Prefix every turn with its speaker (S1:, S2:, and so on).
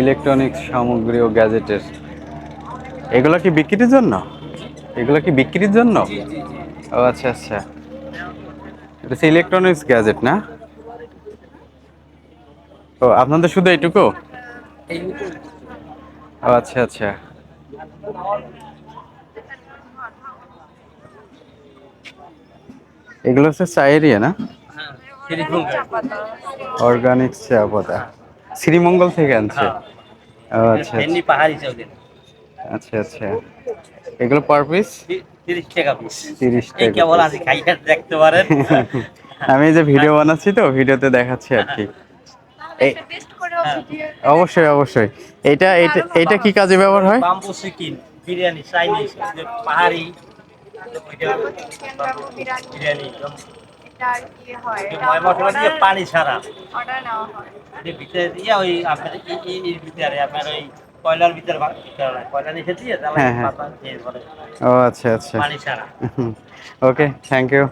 S1: Electronics সামগ্রী ও গ্যাজেটের। এগুলো কি বিক্রির জন্য? এগুলো কি বিক্রির জন্য? ও আচ্ছা আচ্ছা। এটা হচ্ছে ইলেকট্রনিক্স গ্যাজেট না? ও আপনাদের শুধু এইটুকু? ও আচ্ছা আচ্ছা। এগুলো হচ্ছে চায়েরিয়া না? অর্গানিক চা পাতা শ্রীমঙ্গল থেকে আনছে। আচ্ছা
S2: পাহাড়ি চাউলের
S1: আচ্ছা আচ্ছা। এগুলো পার পিস
S2: তিরিশ টাকা পিস
S1: তিরিশ
S2: এই কেবল
S1: piece।
S2: আছে দেখতে পারেন।
S1: আমি যে ভিডিও বানাচ্ছি তো ভিডিওতে দেখাচ্ছি আর কি। এই- অবশ্যই অবশ্যই। এটা এটা এটা কি কাজে ব্যবহার হয়?
S2: বাম্বু চিকেন বিরিয়ানি চাইনিজ পাহাড়ি। বিরিয়ানি। পানি ছাড়া। এর ভিতরে দিয়ে ওই আপনার এর ভিতরে আপনার ওই কয়লার ভিতরে কয়লা নিচে দিয়ে
S1: হ্যাঁ, হ্যাঁ। ও আচ্ছা আচ্ছা। Okay thank you